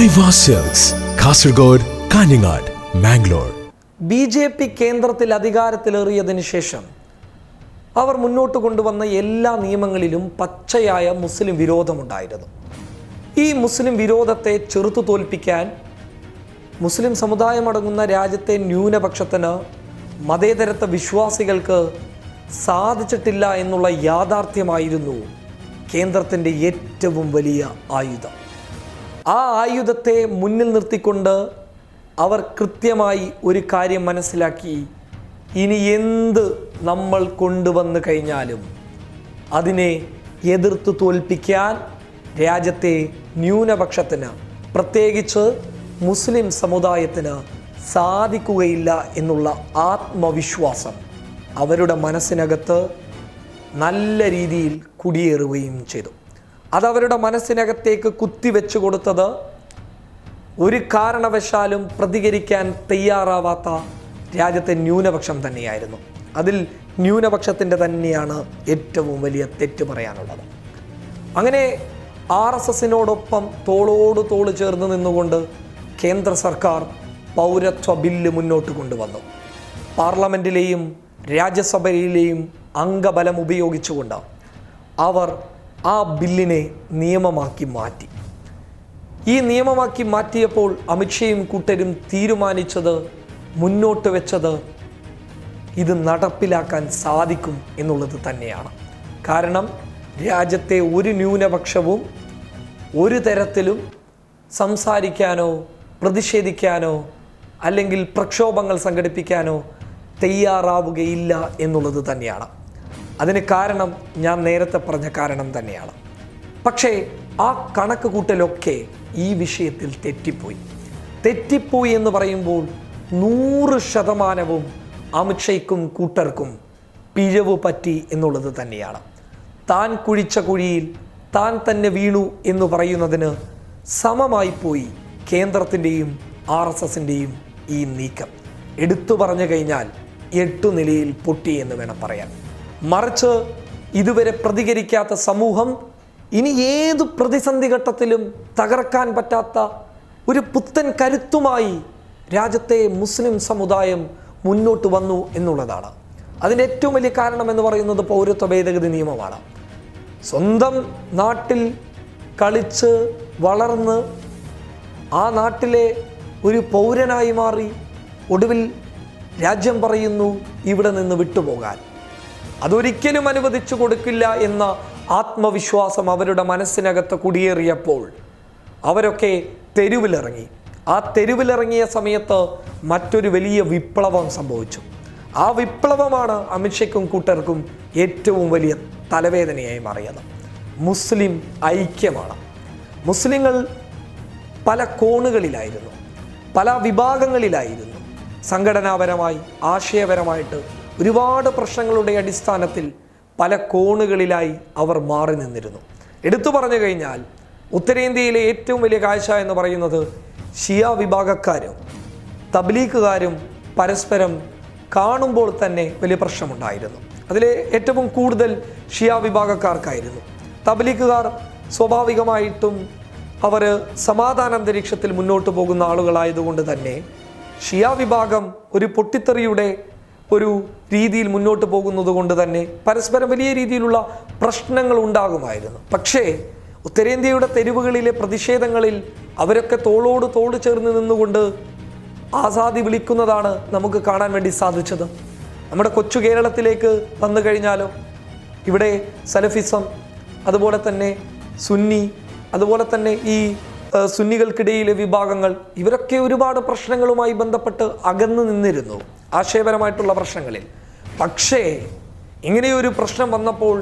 ഐവ cells Kasaragod Kanhangad Mangalore B J P കേന്ദ്രത്തിൽ അധികാരത്തിലേറിയതിന് ശേഷം അവർ മുന്നോട്ട് കൊണ്ടുവന്ന എല്ലാ നിയമങ്ങളിലും പച്ചയായ മുസ്ലിം വിരോധമുണ്ടായിരുന്നു. ഈ മുസ്ലിം വിരോധത്തെ ചെറുത്തു തോൽപ്പിക്കാൻ മുസ്ലിം സമുദായമടങ്ങുന്ന രാജ്യത്തെ ന്യൂനപക്ഷത്തിന് മതേതരത്വ വിശ്വാസികൾക്ക് സാധിച്ചിട്ടില്ല എന്നുള്ള യാഥാർത്ഥ്യമായിരുന്നു കേന്ദ്രത്തിന്റെ ഏറ്റവും വലിയ ആയുധം. ആ ആയുധത്തെ മുന്നിൽ നിർത്തിക്കൊണ്ട് അവർ കൃത്യമായി ഒരു കാര്യം മനസ്സിലാക്കി. ഇനി എന്ത് നമ്മൾ കൊണ്ടുവന്നു കഴിഞ്ഞാലും അതിനെ എതിർത്ത് തോൽപ്പിക്കാൻ രാജ്യത്തെ ന്യൂനപക്ഷത്തിന് പ്രത്യേകിച്ച് മുസ്ലിം സമുദായത്തിന് സാധിക്കുകയില്ല എന്നുള്ള ആത്മവിശ്വാസം അവരുടെ മനസ്സിനകത്ത് നല്ല രീതിയിൽ കുടിയേറുകയും ചെയ്തു. അതവരുടെ മനസ്സിനകത്തേക്ക് കുത്തിവെച്ചു കൊടുത്തത് ഒരു കാരണവശാലും പ്രതികരിക്കാൻ തയ്യാറാവാത്ത രാജ്യത്തെ ന്യൂനപക്ഷം തന്നെയായിരുന്നു. അതിൽ ന്യൂനപക്ഷത്തിന്റെ തന്നെയാണ് ഏറ്റവും വലിയ തെറ്റ് പറയാനുള്ളത്. അങ്ങനെ ആർ എസ് എസിനോടൊപ്പം തോളോട് തോൾ ചേർന്ന് നിന്നുകൊണ്ട് കേന്ദ്ര സർക്കാർ പൗരത്വ ബില്ല് മുന്നോട്ട് കൊണ്ടുവന്നു. പാർലമെന്റിലെയും രാജ്യസഭയിലെയും അംഗബലം ഉപയോഗിച്ചുകൊണ്ട് അവർ ആ ബില്ലിനെ നിയമമാക്കി മാറ്റി. ഈ നിയമമാക്കി മാറ്റിയപ്പോൾ അമിത്ഷയും കൂട്ടരും തീരുമാനിച്ചത് മുന്നോട്ട് വെച്ചത് ഇത് നടപ്പിലാക്കാൻ സാധിക്കും എന്നുള്ളത് തന്നെയാണ്. കാരണം രാജ്യത്തെ ഒരു ന്യൂനപക്ഷവും ഒരു തരത്തിലും സംസാരിക്കാനോ പ്രതിഷേധിക്കാനോ അല്ലെങ്കിൽ പ്രക്ഷോഭങ്ങൾ സംഘടിപ്പിക്കാനോ തയ്യാറാവുകയില്ല എന്നുള്ളത് തന്നെയാണ്. അതിന് കാരണം ഞാൻ നേരത്തെ പറഞ്ഞ കാരണം തന്നെയാണ്. പക്ഷേ ആ കണക്ക് കൂട്ടലൊക്കെ ഈ വിഷയത്തിൽ തെറ്റിപ്പോയി. തെറ്റിപ്പോയി എന്ന് പറയുമ്പോൾ നൂറ് ശതമാനവും അമിത്ഷയ്ക്കും കൂട്ടർക്കും പിഴവ് പറ്റി എന്നുള്ളത് തന്നെയാണ്. താൻ കുഴിച്ച കുഴിയിൽ താൻ തന്നെ വീണു എന്ന് പറയുന്നതിന് സമമായി പോയി കേന്ദ്രത്തിന്റെയും ആർ എസ് എസിന്റെയും ഈ നീക്കം. എടുത്തു പറഞ്ഞു കഴിഞ്ഞാൽ എട്ടു നിലയിൽ പൊട്ടി എന്ന് വേണം പറയാൻ. മറിച്ച് ഇതുവരെ പ്രതികരിക്കാത്ത സമൂഹം ഇനി ഏത് പ്രതിസന്ധി ഘട്ടത്തിലും തകർക്കാൻ പറ്റാത്ത ഒരു പുത്തൻ കരുത്തുമായി രാജ്യത്തെ മുസ്ലിം സമുദായം മുന്നോട്ട് വന്നു എന്നുള്ളതാണ്. അതിന്റെ ഏറ്റവും വലിയ കാരണം എന്ന് പറയുന്നത് പൗരത്വ ഭേദഗതി നിയമമാണ്. സ്വന്തം നാട്ടിൽ കളിച്ച് വളർന്ന് ആ നാട്ടിലെ ഒരു പൗരനായി മാറി ഒടുവിൽ രാജ്യം പറയുന്നു ഇവിടെ നിന്ന് വിട്ടുപോകാൻ. അതൊരിക്കലും അനുവദിച്ചു കൊടുക്കില്ല എന്ന ആത്മവിശ്വാസം അവരുടെ മനസ്സിനകത്ത് കുടിയേറിയപ്പോൾ അവരൊക്കെ തെരുവിലിറങ്ങി. ആ തെരുവിലിറങ്ങിയ സമയത്ത് മറ്റൊരു വലിയ വിപ്ലവം സംഭവിച്ചു. ആ വിപ്ലവമാണ് അമിത്ഷയ്ക്കും കൂട്ടർക്കും ഏറ്റവും വലിയ തലവേദനയായി മാറിയത്. മുസ്ലിം ഐക്യമാണ്. മുസ്ലിങ്ങൾ പല കോണുകളിലായിരുന്നു. പല വിഭാഗങ്ങളിലായിരുന്നു. സംഘടനാപരമായി ആശയപരമായിട്ട് ഒരുപാട് പ്രശ്നങ്ങളുടെ അടിസ്ഥാനത്തിൽ പല കോണുകളിലായി അവർ മാറി നിന്നിരുന്നു. എടുത്തു പറഞ്ഞു കഴിഞ്ഞാൽ ഉത്തരേന്ത്യയിലെ ഏറ്റവും വലിയ കാഴ്ച എന്ന് പറയുന്നത് ഷിയ വിഭാഗക്കാരും തബ്ലീഗുകാരും പരസ്പരം കാണുമ്പോൾ തന്നെ വലിയ പ്രശ്നമുണ്ടായിരുന്നു. അതിലെ ഏറ്റവും കൂടുതൽ ഷിയ വിഭാഗക്കാർക്കായിരുന്നു. തബ്ലീഗുകാർ സ്വാഭാവികമായിട്ടും അവർ സമാധാന അന്തരീക്ഷത്തിൽ മുന്നോട്ട് പോകുന്ന ആളുകളായതുകൊണ്ട് തന്നെ ഷിയ വിഭാഗം ഒരു പൊട്ടിത്തെറിയുടെ ഒരു രീതിയിൽ മുന്നോട്ട് പോകുന്നത് കൊണ്ട് തന്നെ പരസ്പരം വലിയ രീതിയിലുള്ള പ്രശ്നങ്ങൾ ഉണ്ടാകുമായിരുന്നു. പക്ഷേ ഉത്തരേന്ത്യയുടെ തെരുവുകളിലെ പ്രതിഷേധങ്ങളിൽ അവരൊക്കെ തോളോട് തോൾ ചേർന്ന് നിന്നുകൊണ്ട് ആസാദി വിളിക്കുന്നതാണ് നമുക്ക് കാണാൻ വേണ്ടി സാധിച്ചത്. നമ്മുടെ കൊച്ചു കേരളത്തിലേക്ക് വന്നു കഴിഞ്ഞാലോ? ഇവിടെ സലഫിസം അതുപോലെ തന്നെ സുന്നി അതുപോലെ തന്നെ ഈ സുന്നികൾക്കിടയിലെ വിഭാഗങ്ങൾ ഇവരൊക്കെ ഒരുപാട് പ്രശ്നങ്ങളുമായി ബന്ധപ്പെട്ട് അകന്നു നിന്നിരുന്നു ആശയപരമായിട്ടുള്ള പ്രശ്നങ്ങളിൽ. പക്ഷേ ഇങ്ങനെയൊരു പ്രശ്നം വന്നപ്പോൾ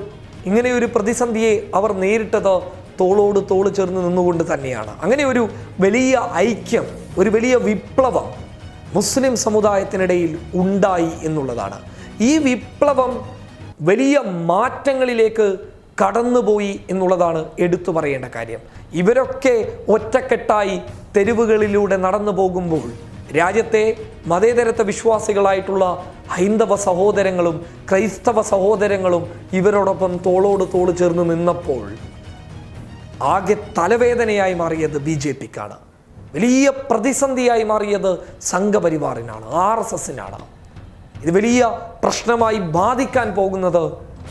ഇങ്ങനെയൊരു പ്രതിസന്ധിയെ അവർ നേരിട്ടത് തോളോട് തോൾ ചേർന്ന് നിന്നുകൊണ്ട് തന്നെയാണ്. അങ്ങനെ ഒരു വലിയ ഐക്യം ഒരു വലിയ വിപ്ലവം മുസ്ലിം സമുദായത്തിനിടയിൽ ഉണ്ടായി എന്നുള്ളതാണ്. ഈ വിപ്ലവം വലിയ മാറ്റങ്ങളിലേക്ക് കടന്നുപോയി എന്നുള്ളതാണ് എടുത്തു പറയേണ്ട കാര്യം. ഇവരൊക്കെ ഒറ്റക്കെട്ടായി തെരുവുകളിലൂടെ നടന്നു പോകുമ്പോൾ രാജ്യത്തെ മതേതരത്വ വിശ്വാസികളായിട്ടുള്ള ഹൈന്ദവ സഹോദരങ്ങളും ക്രൈസ്തവ സഹോദരങ്ങളും ഇവരോടൊപ്പം തോളോട് തോൾ ചേർന്ന് നിന്നപ്പോൾ ആകെ തലവേദനയായി മാറിയത് ബി ജെ പിക്കാണ്. വലിയ പ്രതിസന്ധിയായി മാറിയത് സംഘപരിവാറിനാണ് ആർ എസ് എസിനാണ്. ഇത് വലിയ പ്രശ്നമായി ബാധിക്കാൻ പോകുന്നത്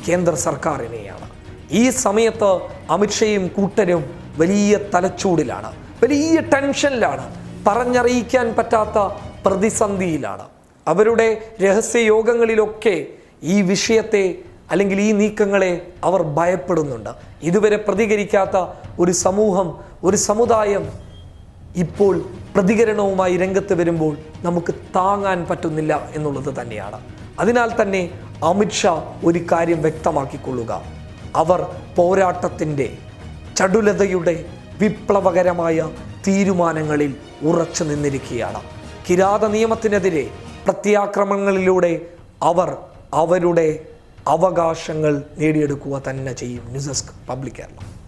കേന്ദ്ര സർക്കാരിനെയാണ്. ഈ സമയത്ത് അമിത്ഷയും കൂട്ടരും വലിയ തലച്ചൂടിലാണ് വലിയ ടെൻഷനിലാണ് പറഞ്ഞറിയിക്കാൻ പറ്റാത്ത പ്രതിസന്ധിയിലാണ്. അവരുടെ രഹസ്യ യോഗങ്ങളിലൊക്കെ ഈ വിഷയത്തെ അല്ലെങ്കിൽ ഈ നീക്കങ്ങളെ അവർ ഭയപ്പെടുന്നുണ്ട്. ഇതുവരെ പ്രതികരിക്കാത്ത ഒരു സമൂഹം ഒരു സമുദായം ഇപ്പോൾ പ്രതികരണവുമായി രംഗത്ത് വരുമ്പോൾ നമുക്ക് താങ്ങാൻ പറ്റുന്നില്ല എന്നുള്ളത് തന്നെയാണ്. അതിനാൽ തന്നെ അമിത്ഷാ ഒരു കാര്യം വ്യക്തമാക്കിക്കൊള്ളുക. അവർ പോരാട്ടത്തിന്റെ ചടുലതയുടെ വിപ്ലവകരമായ തീരുമാനങ്ങളിൽ ഉറച്ചു നിന്നിരിക്കുകയാണ്. കിരാത നിയമത്തിനെതിരെ പ്രത്യാക്രമണങ്ങളിലൂടെ അവർ അവരുടെ അവകാശങ്ങൾ നേടിയെടുക്കുക തന്നെ ചെയ്യും. News desk public Kerala.